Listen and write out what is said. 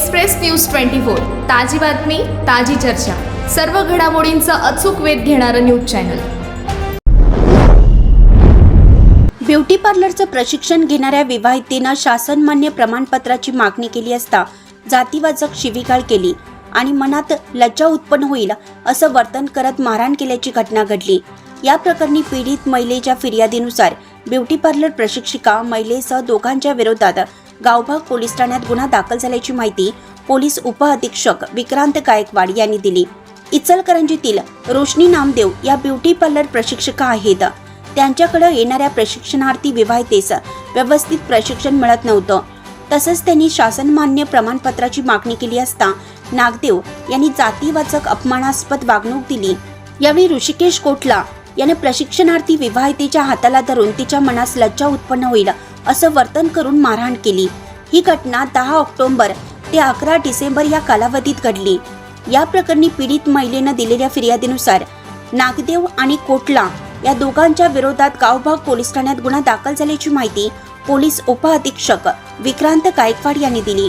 Express news twenty four ताजी बातमी ताजी चर्चा. सर्व घडामोडींचा अचूक वेध घेणारं न्यूज चॅनल. ब्युटी पार्लरचं प्रशिक्षण घेणाऱ्या विवाहितेनं शासनमान्य प्रमाणपत्राची मागणी केली असता जातीवाचक शिवीगाळ केली आणि मनात लज्जा उत्पन्न होईल असं वर्तन करत मारहाण केल्याची घटना घडली. या प्रकरणी पीडित महिलेच्या फिर्यादीनुसार ब्युटी पार्लर प्रशिक्षिका महिलेसह दोघांच्या विरोधात गावभाग पोलीस ठाण्यात गुन्हा दाखल झाल्याची माहिती पोलीस उपअधीक्षक विक्रांत गायकवाड यांनी दिली. इचलकरंजीतील रोशनी नामदेव या ब्युटी पार्लर प्रशिक्षिका आहेत. त्यांच्याकडे येणाऱ्या प्रशिक्षणार्थी विवाहितेस व्यवस्थित प्रशिक्षण मिळत नव्हतं. तसंच त्यांनी शासनमान्य प्रमाणपत्राची मागणी केली असता नागदेव यांनी जातीवाचक अपमानास्पद वागणूक दिली. यावेळी ऋषिकेश कोटला याने प्रशिक्षणार्थी विवाहितेच्या हाताला धरून तिच्या मनास लज्जा उत्पन्न होईल असं वर्तन करून मारहाण केली. ही घटना दहा ऑक्टोबर ते अकरा डिसेंबर या कालावधीत घडली. या प्रकरणी पीडित महिलेनं दिलेल्या फिर्यादीनुसार नागदेव आणि कोटला या दोघांच्या विरोधात गावभाग पोलीस ठाण्यात गुन्हा दाखल झाल्याची माहिती पोलीस उपअधीक्षक विक्रांत गायकवाड यांनी दिली.